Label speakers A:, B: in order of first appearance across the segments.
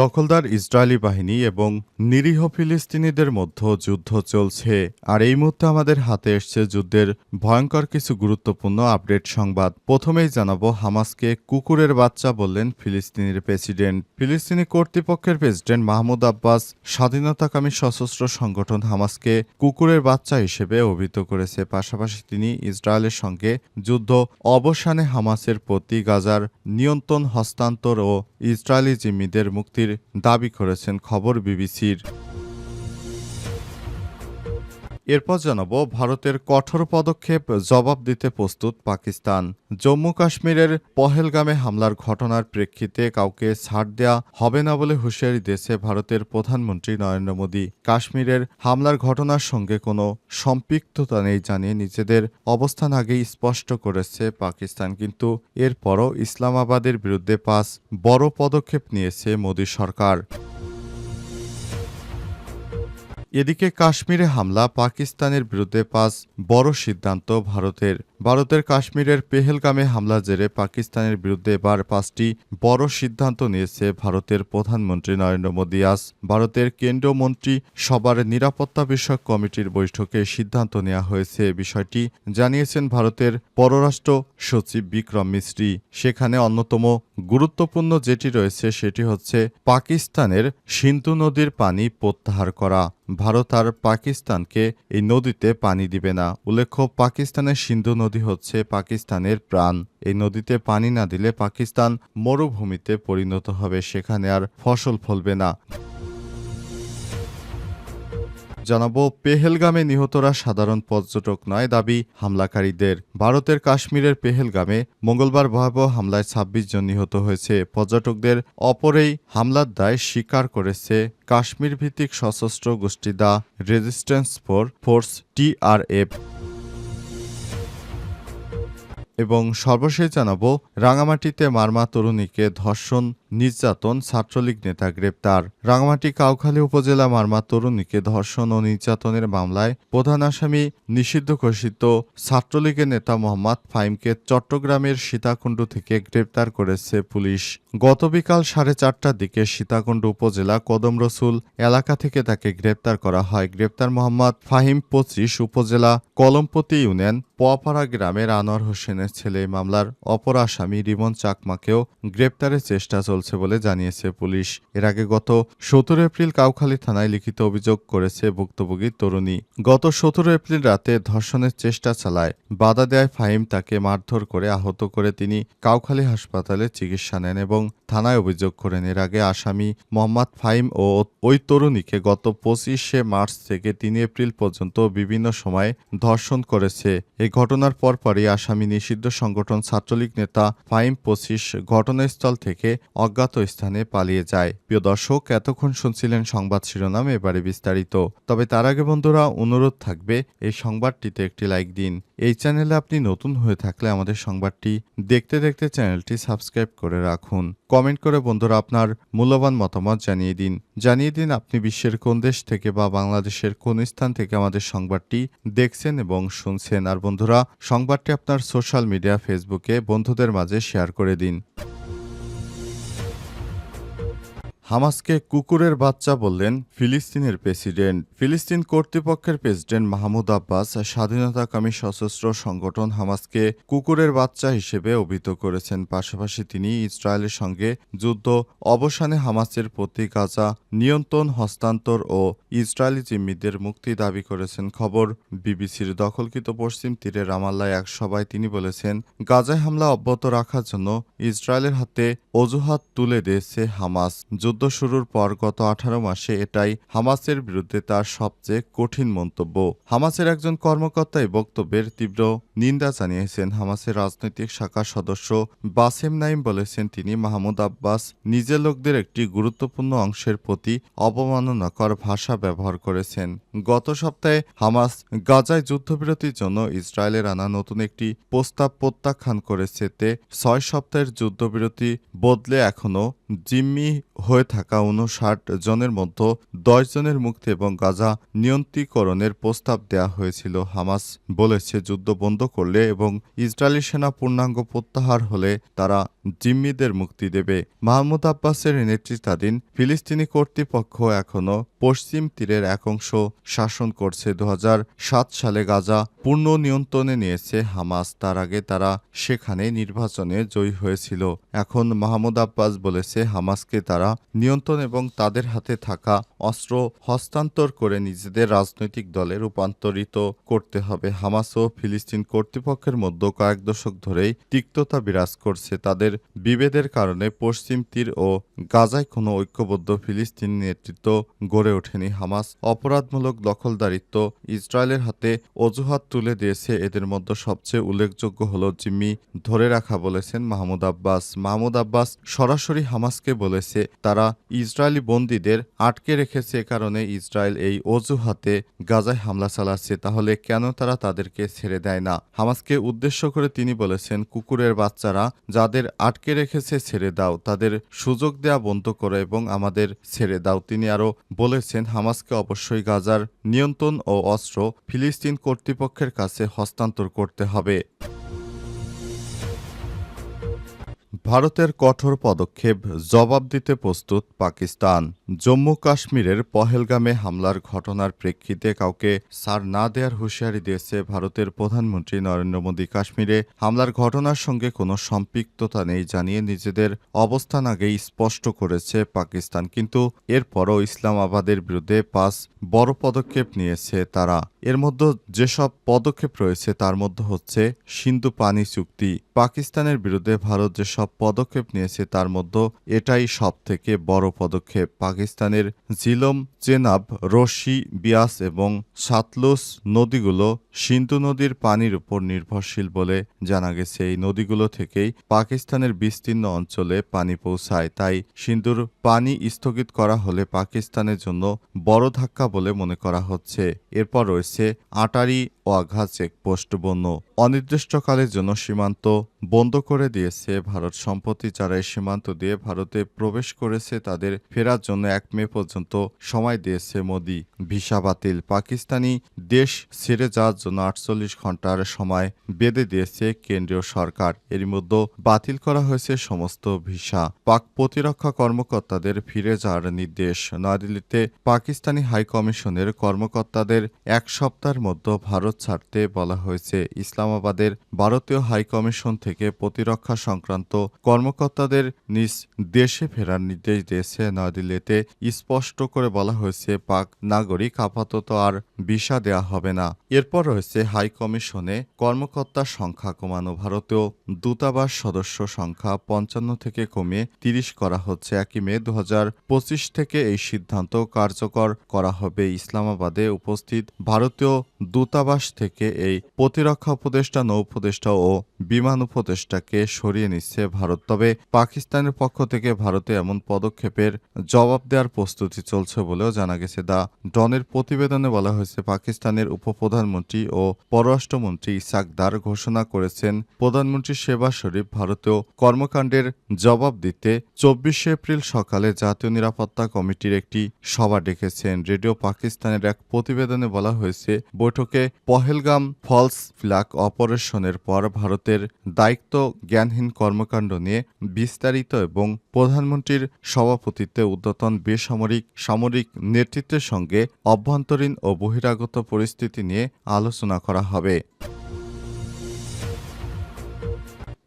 A: দখলদার ইসরায়েলি বাহিনী এবং নিরীহ ফিলিস্তিনিদের মধ্যে যুদ্ধ চলছে। আর এই মুহূর্তে আমাদের হাতে এসছে যুদ্ধের ভয়ঙ্কর কিছু গুরুত্বপূর্ণ আপডেট সংবাদ। প্রথমেই জানাব, হামাসকে কুকুরের বাচ্চা বললেন ফিলিস্তিনির প্রেসিডেন্ট। ফিলিস্তিনি কর্তৃপক্ষের প্রেসিডেন্ট মাহমুদ আব্বাস স্বাধীনতাকামী সশস্ত্র সংগঠন হামাসকে কুকুরের বাচ্চা হিসেবে অভিহিত করেছে। পাশাপাশি তিনি ইসরায়েলের সঙ্গে যুদ্ধ অবসানে হামাসের প্রতি গাজার নিয়ন্ত্রণ, হস্তান্তর ও ইসরায়েলি জিম্মিদের মুক্তির দাবি করেছেন খবর বিবিসির। এরপর জানাব, ভারতের কঠোর পদক্ষেপ জবাব দিতে প্রস্তুত পাকিস্তান। জম্মু কাশ্মীরের পহেলগামে হামলার ঘটনার প্রেক্ষিতে কাউকে ছাড় দেয়া হবে না বলে হুঁশিয়ারি দিয়েছে ভারতের প্রধানমন্ত্রী নরেন্দ্র মোদী। কাশ্মীরের হামলার ঘটনার সঙ্গে কোনো সম্পৃক্ততা নেই জানিয়ে নিজেদের অবস্থান আগেই স্পষ্ট করেছে পাকিস্তান। কিন্তু এরপরও ইসলামাবাদের বিরুদ্ধে পাঁচ বড় পদক্ষেপ নিয়েছে মোদী সরকার। এদিকে কাশ্মীরে হামলা পাকিস্তানের বিরুদ্ধে পাঁচ বড় সিদ্ধান্ত ভারতের। ভারতের কাশ্মীরের পেহেলগামে হামলা জেরে পাকিস্তানের বিরুদ্ধে এবার পাঁচটি বড় সিদ্ধান্ত নিয়েছে ভারতের প্রধানমন্ত্রী নরেন্দ্র মোদী। আজ ভারতের কেন্দ্রীয় মন্ত্রী সবার নিরাপত্তা বিষয়ক কমিটির বৈঠকে সিদ্ধান্ত নেওয়া হয়েছে। বিষয়টি জানিয়েছেন ভারতের পররাষ্ট্র সচিব বিক্রম মিশ্রি সেখানে অন্যতম গুরুত্বপূর্ণ যেটি রয়েছে সেটি হচ্ছে পাকিস্তানের সিন্ধু নদীর পানি প্রত্যাহার করা। ভারত আর পাকিস্তানকে এই নদীতে পানি দিবে না। উল্লেখ্য, পাকিস্তানের সিন্ধু নদী হচ্ছে পাকিস্তানের প্রাণ। এই নদীতে পানি না দিলে পাকিস্তান মরুভূমিতে পরিণত হবে, সেখানে আর ফসল ফলবে না। জানাব, পেহেলগামে নিহতরা সাধারণ পর্যটক নয়, দাবি হামলাকারীদের। ভারতের কাশ্মীরের পেহেলগামে মঙ্গলবার ভয়াবহ হামলায় ২৬ জন নিহত হয়েছে। পর্যটকদের অপরেই হামলার দায় স্বীকার করেছে কাশ্মীর ভিত্তিক সশস্ত্র গোষ্ঠী the resistance for, force TRF এবং সর্বশেষ জানাব, রাঙামাটিতে মারমা তরুণীকে ধর্ষণ, নির্যাতন ছাত্রলীগ নেতা গ্রেপ্তার। রাঙামাটি কাউখালী উপজেলা মারমা তরুণীকে ধর্ষণ ও নির্যাতনের মামলায় প্রধান আসামি নিষিদ্ধ ঘোষিত ছাত্রলীগের নেতা মোহাম্মদ ফাইমকে চট্টগ্রামের সীতাকুণ্ড থেকে গ্রেপ্তার করেছে পুলিশ। গত বিকাল সাড়ে চারটার দিকে সীতাকুণ্ড উপজেলা কদম রসুল এলাকা থেকে তাকে গ্রেপ্তার করা হয়। গ্রেপ্তার মোহাম্মদ ফাহিম পঁচিশ উপজেলা কলমপতি ইউনিয়ন পোয়াপাড়া গ্রামের আনোয়ার হোসেনের ছেলে মামলার অপর আসামি রিমন চাকমাকেও গ্রেপ্তারের চেষ্টা চলছে বলে জানিয়েছে পুলিশ। এর আগে গত সতেরো এপ্রিল কাউখালী থানায় লিখিত অভিযোগ করেছে ভুক্তভোগী তরুণী। গত সতেরো এপ্রিল রাতে ধর্ষণের চেষ্টা চালায়, বাধা দেয় ফাহিম তাকে মারধর করে আহত করে তিনি কাউখালী হাসপাতালে চিকিৎসা নেন এবং থানায় অভিযোগ করেন। এর আগে আসামি মোহাম্মদ ফাহিম ও ওই তরুণীকে গত পঁচিশে মার্চ থেকে তিন এপ্রিল পর্যন্ত বিভিন্ন সময়ে ধর্ষণ করেছে। এই ঘটনার পরপরই আসামি নিষিদ্ধ সংগঠন ছাত্রলীগ নেতা ফাহিম পঁচিশ ঘটনাস্থল থেকে অজ্ঞাত স্থানে পালিয়ে যায়। প্রিয় দর্শক, এতক্ষণ শুনছিলেন সংবাদ শিরোনাম, এবারে বিস্তারিত। তবে তার আগে বন্ধুরা, অনুরোধ থাকবে এই সংবাদটিতে একটি লাইক দিন। এই চ্যানেলে আপনি নতুন হয়ে থাকলে আমাদের সংবাদটি দেখতে দেখতে চ্যানেলটি সাবস্ক্রাইব করে রাখুন। কমেন্ট করে বন্ধুরা আপনার মূল্যবান মতামত জানিয়ে দিন। জানিয়ে দিন আপনি বিশ্বের কোন দেশ থেকে বা বাংলাদেশের কোন স্থান থেকে আমাদের সংবাদটি দেখছেন এবং শুনছেন। আর বন্ধুরা, সংবাদটি আপনার সোশ্যাল মিডিয়া, ফেসবুকে বন্ধুদের মাঝে শেয়ার করে দিন। হামাসকে কুকুরের বাচ্চা বললেন ফিলিস্তিনের প্রেসিডেন্ট। ফিলিস্তিন কর্তৃপক্ষের প্রেসিডেন্ট মাহমুদ আব্বাস স্বাধীনতাকামী সশস্ত্র সংগঠন হামাসকে কুকুরের বাচ্চা হিসেবে অভিহিত করেছেন। পাশাপাশি তিনি ইসরায়েলের সঙ্গে যুদ্ধ, অবসানে হামাসের প্রতি গাজা নিয়ন্ত্রণ, হস্তান্তর ও ইসরায়েলি জিম্মিদের মুক্তি দাবি করেছেন। খবর বিবিসির দখলকৃত পশ্চিম তীরে রামাল্লায় এক সভায় তিনি বলেছেন, গাজায় হামলা অব্যাহত রাখার জন্য ইসরায়েলের হাতে অজুহাত তুলে দিয়েছে হামাস। শুরুর পর গত আঠারো মাসে এটাই হামাসের বিরুদ্ধে তার সবচেয়ে কঠিন মন্তব্য। হামাসের একজন কর্মকর্তা এই বক্তব্যের তীব্র নিন্দা জানিয়েছেন। হামাসের রাজনৈতিক শাখার সদস্য বাসেম নাইম বলেছেন, তিনি মাহমুদ আব্বাস নিজের লোকদের একটি গুরুত্বপূর্ণ অংশের প্রতি অবমাননাকর ভাষা ব্যবহার করেছেন। গত সপ্তাহে হামাস গাজায় যুদ্ধবিরতির জন্য ইসরায়েলের আনা নতুন একটি প্রস্তাব প্রত্যাখ্যান করেছে। তে ছয় সপ্তাহের যুদ্ধবিরতি বদলে এখনও জিম্মি হয়ে থাকা উনষাট জনের মধ্যে দশ জনের মুক্তি এবং গাজা নিয়ন্ত্রীকরণের প্রস্তাব দেওয়া হয়েছিল। হামাস বলেছে, যুদ্ধ বন্ধ করলে এবং ইসরায়েলি সেনা পূর্ণাঙ্গ প্রত্যাহার হলে তারা জিম্মিদের মুক্তি দেবে। মাহমুদ আব্বাসের নেতৃত্বাধীন ফিলিস্তিনি কর্তৃপক্ষ এখনও পশ্চিম তীরের এক অংশ শাসন করছে। দু হাজার সাত সালে গাজা পূর্ণ নিয়ন্ত্রণে নিয়েছে হামাস। তার আগে তারা সেখানে নির্বাচনে জয়ী হয়েছিল। এখন মাহমুদ আব্বাস বলেছে, হামাসকে তারা নিয়ন্ত্রণ এবং তাদের হাতে থাকা অস্ত্র হস্তান্তর করে নিজেদের রাজনৈতিক দলে রূপান্তরিত করতে হবে। হামাস ও ফিলিস্তিন কর্তৃপক্ষের মধ্যে কয়েক দশক ধরেই তিক্ততা বিরাজ করছে। তাদের বিভেদের কারণে পশ্চিম তীর ও গাজায় কোনো ঐক্যবদ্ধ ফিলিস্তিন নেতৃত্ব গড়ে ওঠেনি হামাস। অপরাধমূলক দখলদারিত্ব ইসরায়েলের হাতে অজুহাত তুলে দিয়েছে। এদের মধ্যে সবচেয়ে উল্লেখযোগ্য হল জিম্মি ধরে রাখা বলেছেন মাহমুদ আব্বাস। মাহমুদ আব্বাস সরাসরি হামাসকে বলেছে, তারা ইসরায়েলি বন্দীদের আটকে রেখেছে কারণে ইসরায়েল এই অজুহাতে গাজায় হামলা চালাচ্ছে। তাহলে কেন তারা তাদেরকে ছেড়ে দেয় না? হামাসকে উদ্দেশ্য করে তিনি বলেছেন, কুকুরের বাচ্চারা যাদের আটকে রেখেছে ছেড়ে দাও। তাদের সুযোগ দেয়া বন্ধ করো এবং আমাদের ছেড়ে দাও। তিনি আরও বলেছেন হামাসকে অবশ্যই গাজার নিয়ন্ত্রণ ও অস্ত্র ফিলিস্তিন কর্তৃপক্ষের কাছে হস্তান্তর করতে হবে। ভারতের কঠোর পদক্ষেপ জবাব দিতে প্রস্তুত পাকিস্তান। জম্মু কাশ্মীরের পহেলগামে হামলার ঘটনার প্রেক্ষিতে কাউকে সার না দেওয়ার হুঁশিয়ারি দিয়েছে ভারতের প্রধানমন্ত্রী নরেন্দ্র মোদী। কাশ্মীরে হামলার ঘটনার সঙ্গে কোনো সম্পৃক্ততা নেই জানিয়ে নিজেদের অবস্থান আগেই স্পষ্ট করেছে পাকিস্তান। কিন্তু এরপরও ইসলামাবাদের বিরুদ্ধে পাঁচ বড় পদক্ষেপ নিয়েছে তারা। এর মধ্যে যেসব পদক্ষেপ রয়েছে তার মধ্যে হচ্ছে সিন্ধু পানি চুক্তি। পাকিস্তানের বিরুদ্ধে ভারত যেসব পদক্ষেপ নিয়েছে তার মধ্যে এটাই সব থেকে বড় পদক্ষেপ। পাকিস্তানের জিলম চেনাব, রশি, বিয়াস এবং সাতলুস নদীগুলো সিন্ধু নদীর পানির উপর নির্ভরশীল বলে জানা গেছে। এই নদীগুলো থেকেই পাকিস্তানের বিস্তীর্ণ অঞ্চলে পানি পৌঁছায়। তাই সিন্ধুর পানি স্থগিত করা হলে পাকিস্তানের জন্য বড় ধাক্কা বলে মনে করা হচ্ছে। এরপর রয়েছে আটারি ও আঘা চেকপোস্ট বন্য। অনির্দিষ্টকালের জন্য সীমান্ত বন্ধ করে দিয়েছে ভারত। সম্পত্তি যারা এই সীমান্ত দিয়ে ভারতে প্রবেশ করেছে, তাদের ফেরার জন্য এক মে পর্যন্ত সময় দিয়েছে মোদি। ভিসা বাতিল। পাকিস্তানি দেশ ছেড়ে যাওয়ার জন্য আটচল্লিশ ঘণ্টার সময় বেঁধে দিয়েছে কেন্দ্রীয় সরকার। এর মধ্যে বাতিল করা হয়েছে সমস্ত ভিসা। পাক প্রতিরক্ষা কর্মকর্তাদের ফিরে যাওয়ার নির্দেশ। নয়াদিল্লিতে পাকিস্তানি হাইকমিশনের কর্মকর্তাদের এক সপ্তাহের মধ্যে ভারত ছাড়তে বলা হয়েছে। ইসলামাবাদের ভারতীয় হাই কমিশন থেকে প্রতিরক্ষা সংক্রান্ত কর্মকর্তাদের নিজ দেশে ফেরার নির্দেশ দিয়েছে। নয়াদিল্লিতে স্পষ্ট করে বলা হয়েছে, পাক নাগরিক আপাতত আর ভিসা দেয়া হবে না। এরপর রয়েছে হাই কমিশনে কর্মকর্তার সংখ্যা কমানো। ভারতীয় দূতাবাস সদস্য সংখ্যা পঞ্চান্ন থেকে কমিয়ে তিরিশ করা হচ্ছে। একই মে দু হাজার পঁচিশ থেকে এই সিদ্ধান্ত কার্যকর করা হবে। ইসলামাবাদে উপস্থিত ভারতীয় দূতাবাস থেকে এই প্রতিরক্ষা উপদেষ্টা, নৌ উপদেষ্টা ও বিমান উপদেষ্টাকে সরিয়ে নিচ্ছে ভারত। তবে পাকিস্তানের পক্ষ থেকে ভারতে এমন পদক্ষেপের জবাব দেওয়ার প্রস্তুতি চলছে বলেও জানা গেছে। দা ডনের প্রতিবেদনে বলা হয়েছে, পাকিস্তানের উপপ্রধানমন্ত্রী ও পররাষ্ট্রমন্ত্রী ইসাকদার ঘোষণা করেছেন, প্রধানমন্ত্রী শেবা শরীফ ভারতীয় কর্মকাণ্ডের জবাব দিতে চব্বিশে এপ্রিল সকালে জাতীয় নিরাপত্তা কমিটির একটি সভা ডেকেছেন। রেডিও পাকিস্তানের এক প্রতিবেদনে বলা হয়েছে, বৈঠকে পহেলগাম ফলস ফ্ল্যাগ অপারেশনের পর ভারতের দায়িত্ব জ্ঞানহীন কর্মকাণ্ড নিয়ে বিস্তারিত এবং প্রধানমন্ত্রীর সভাপতিত্বে উদ্যতন বেসামরিক সামরিক নেতৃত্বের সঙ্গে অভ্যন্তরীণ ও বহিরাগত পরিস্থিতি নিয়ে আলোচনা করা হবে।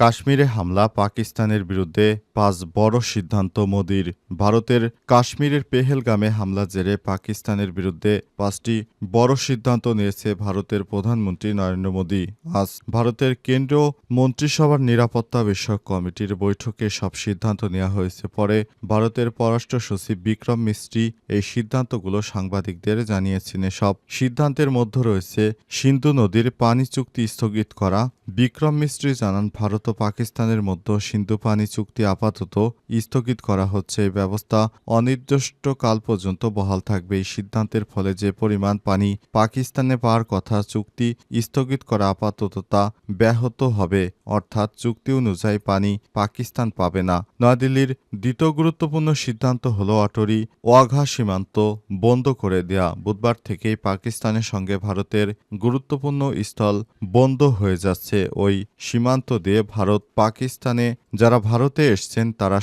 A: কাশ্মীরে হামলা পাকিস্তানের বিরুদ্ধে পাঁচ বড় সিদ্ধান্ত মোদির। ভারতের কাশ্মীরের পেহেলগামে হামলা জেরে পাকিস্তানের বিরুদ্ধে পাঁচটি বড় সিদ্ধান্ত নিয়েছে ভারতের প্রধানমন্ত্রী নরেন্দ্র মোদী। আজ ভারতের কেন্দ্রীয় মন্ত্রিসভার নিরাপত্তা বিষয়ক কমিটির বৈঠকে সব সিদ্ধান্ত নেওয়া হয়েছে। পরে ভারতের পররাষ্ট্র সচিব বিক্রম মিস্ত্রি এই সিদ্ধান্তগুলো সাংবাদিকদের জানিয়েছেন। সব সিদ্ধান্তের মধ্যে রয়েছে সিন্ধু নদীর পানি চুক্তি স্থগিত করা। বিক্রম মিস্ত্রি জানান, ভারত পাকিস্তানের মধ্যে সিন্ধু পানি চুক্তি আপাতত স্থগিত করা হচ্ছে। এই ব্যবস্থা অনির্দিষ্টকাল পর্যন্ত বহাল থাকবে। এই সিদ্ধান্তের ফলে যে পরিমাণ পানি পাকিস্তানে পাওয়ার কথা চুক্তি স্থগিত করা আপাতত তা ব্যাহত হবে। অর্থাৎ চুক্তি অনুযায়ী পানি পাকিস্তান পাবে না। নয়াদিল্লির দ্বিতীয় গুরুত্বপূর্ণ সিদ্ধান্ত হল অটরি ওয়াঘা সীমান্ত বন্ধ করে দেয়া। বুধবার থেকেই পাকিস্তানের সঙ্গে ভারতের গুরুত্বপূর্ণ স্থল বন্ধ হয়ে যাচ্ছে। ওই সীমান্ত দিয়ে ভারত, পাকিস্তানে যারা ভারতে এসছেন, তারা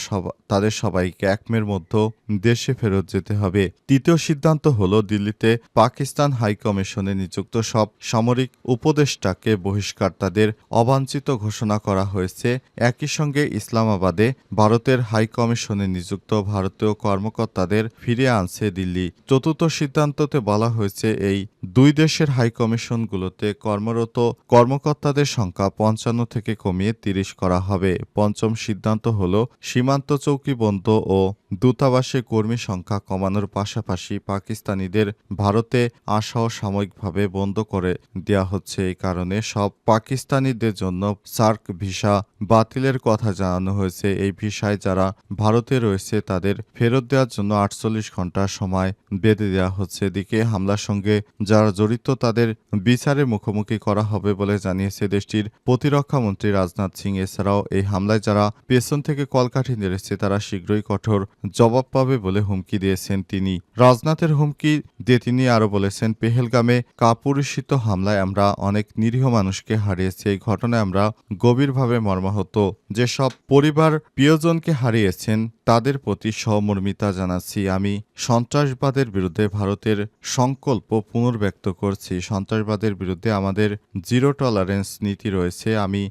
A: তাদের সবাইকে এক মের মধ্যে দেশে ফেরত যেতে হবে। তৃতীয় সিদ্ধান্ত হল দিল্লিতে পাকিস্তান হাইকমিশনে নিযুক্ত সব সামরিক উপদেষ্টাকে বহিষ্কার তাদের অবাঞ্ছিত ঘোষণা করা হয়েছে। একই সঙ্গে ইসলামাবাদে ভারতের হাইকমিশনে নিযুক্ত ভারতীয় কর্মকর্তাদের ফিরিয়ে আনছে দিল্লি। চতুর্থ সিদ্ধান্ততে বলা হয়েছে, এই দুই দেশের হাইকমিশনগুলোতে কর্মরত কর্মকর্তাদের সংখ্যা পঞ্চান্ন থেকে কমিয়ে তিরিশ করা হবে। পঞ্চম সিদ্ধান্ত হল, সীমান্ত চৌকি বন্ধ ও দূতাবাসে কর্মী সংখ্যা কমানোর পাশাপাশি পাকিস্তানিদের ভারতে আসাও সাময়িকভাবে বন্ধ করে দেওয়া হচ্ছে। এই কারণে সব পাকিস্তানিদের জন্য সার্ক ভিসা বাতিলের কথা জানানো হয়েছে। এই ভিসায় যারা ভারতে রয়েছে, তাদের ফেরত দেওয়ার জন্য আটচল্লিশ ঘণ্টা সময় বেঁধে দেওয়া হচ্ছে। এদিকে হামলার সঙ্গে যারা জড়িত, তাদের বিচারের মুখোমুখি করা হবে বলে জানিয়েছে দেশটির প্রতিরক্ষা মন্ত্রী রাজনাথ সিং এছাড়াও এই হামলায় যারা পেছন থেকে কলকাঠি নেড়েছে, তারা শীঘ্রই কঠোর জবাব পাবে বলে হুমকি দিয়েছেন তিনি। রাজনাথের হুমকি দিয়ে তিনি আরও বলেছেন, পেহেলগামে কাপুরুষিত হামলায় আমরা অনেক নিরীহ মানুষকে হারিয়েছি। এই ঘটনায় আমরা গভীরভাবে মর্মাহত। যেসব পরিবার প্রিয়জনকে হারিয়েছেন, তাদের প্রতি সহমর্মিতা জানাচ্ছি। আমি সন্ত্রাসবাদের বিরুদ্ধে ভারতের সংকল্প পুনর্ব্যক্ত করছি। সন্ত্রাসবাদের বিরুদ্ধে আমাদের জিরো টলারেন্স নীতি রয়েছে। আমি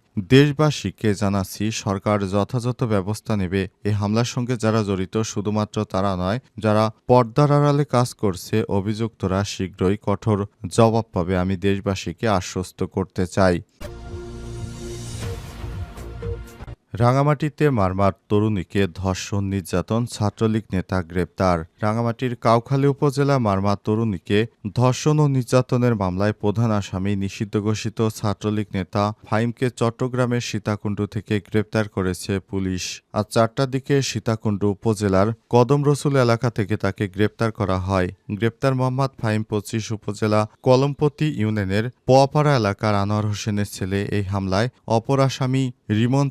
A: দেশবাসীকে জানাচ্ছি, সরকার যথাযথ ব্যবস্থা নেবে। এ হামলার সঙ্গে যারা জড়িত, শুধুমাত্র তারা নয়, যারা পর্দার আড়ালে কাজ করছে, অভিযুক্তরা শীঘ্রই কঠোর জবাব পাবে। আমি দেশবাসীকে আশ্বস্ত করতে চাই। রাঙামাটিতে মারমার তরুণীকে ধর্ষণ, নির্যাতন, ছাত্রলীগ নেতা গ্রেপ্তার। রাঙামাটির কাউখালী উপজেলা মারমার তরুণীকে ধর্ষণ ও নির্যাতনের মামলায় প্রধান আসামি নিষিদ্ধ ঘোষিত ছাত্রলীগ নেতা ফাইমকে চট্টগ্রামের সীতাকুণ্ড থেকে গ্রেপ্তার করেছে পুলিশ। আজ চারটার দিকে সীতাকুণ্ড উপজেলার কদম রসুল এলাকা থেকে তাকে গ্রেপ্তার করা হয়। গ্রেপ্তার মোহাম্মদ ফাইম পঁচিশ উপজেলা কলমপতি ইউনিয়নের পোয়াপাড়া এলাকার আনোয়ার হোসেনের ছেলে এই হামলায় অপর আসামি রিমন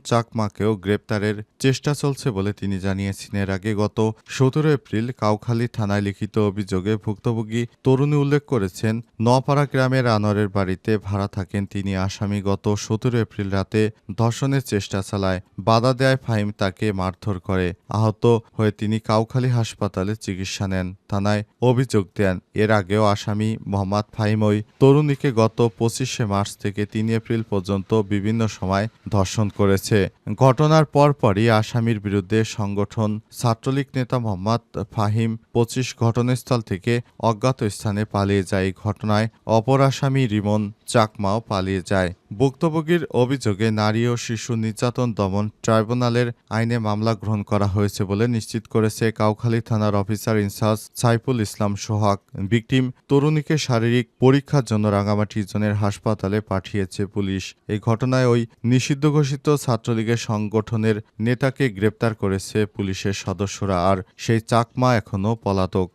A: চাকমাকেও গ্রেপ্তারের চেষ্টা চলছে বলে তিনি জানিয়েছেন। এর আগে গত সতেরো এপ্রিল কাউখালী থানায় লিখিত অভিযোগে ভুক্তভোগী তরুণী উল্লেখ করেছেন নপাড়া গ্রামের আনোয়ারের বাড়িতে ভাড়া থাকেন তিনি। আসামি গত সতেরো এপ্রিল রাতে ধর্ষণের চেষ্টা চালায়, বাধা দেয় ফাহিম তাকে মারধর করে। আহত হয়ে তিনি কাউখালী হাসপাতালে চিকিৎসা নেন, থানায় অভিযোগ দেন। এর আগেও আসামি মোহাম্মদ ফাহিম ওই তরুণীকে গত পঁচিশে মার্চ থেকে তিন এপ্রিল পর্যন্ত বিভিন্ন সময় ধর্ষণ করেছে। ঘটনার পরপরই আসামির বিরুদ্ধে সংগঠন ছাত্রলীগ নেতা মোহাম্মদ ফাহিম পঁচিশ ঘটনাস্থল থেকে অজ্ঞাত স্থানে পালিয়ে যায়। এই ঘটনায় অপর আসামি রিমন চাকমাও পালিয়ে যায়। ভুক্তভোগীর অভিযোগে নারী ও শিশু নির্যাতন দমন ট্রাইব্যুনালের আইনে মামলা গ্রহণ করা হয়েছে বলে নিশ্চিত করেছে কাউখালী থানার officer in charge Saiful Islam Sohag. Victim তরুণীকে শারীরিক পরীক্ষার জন্য রাঙামাটি জনের হাসপাতালে পাঠিয়েছে পুলিশ। এই ঘটনায় ওই নিষিদ্ধ ঘোষিত ছাত্রলীগের সংগঠনের নেতাকে গ্রেপ্তার করেছে পুলিশের সদস্যরা, আর সেই চাকমা এখনও পলাতক।